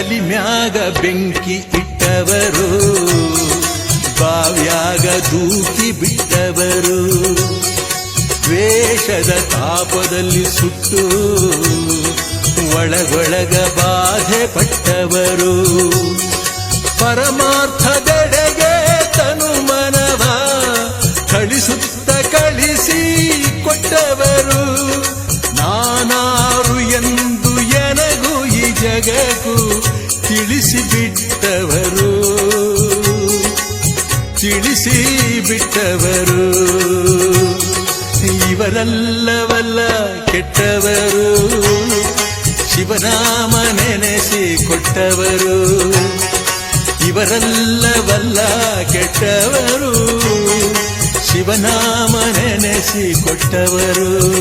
ತಲಿಮ್ಯಾಗ ಬೆಂಕಿ ಇಟ್ಟವರು, ಬಾವ್ಯಾಗ ದೂಕಿ ಬಿಟ್ಟವರು. ದ್ವೇಷದ ತಾಪದಲ್ಲಿ ಸುಟ್ಟು ಒಳಗೊಳಗ ಬಾಧೆ ಪಟ್ಟವರು. ಪರಮಾರ್ಥದೆಡೆಗೆ ತನು ಮನವ ಕಳಿಸುತ್ತ ಕಳಿಸಿ ಕೊಟ್ಟವರು. ಎನಗೂ ಈ ತಿಳಿಸಿಬಿಟ್ಟವರು. ತಿಳಿಸಿಬಿಟ್ಟವರು. ತಿಳಿಸಿ ಬಿಟ್ಟವರು ಇವರಲ್ಲವಲ್ಲ ಕೆಟ್ಟವರು. ಶಿವನಾಮ ನೆನೆಸಿ ಕೊಟ್ಟವರು. ಇವರಲ್ಲವಲ್ಲ ಕೆಟ್ಟವರು. ಶಿವನಾಮ ನೆನೆಸಿ ಕೊಟ್ಟವರು.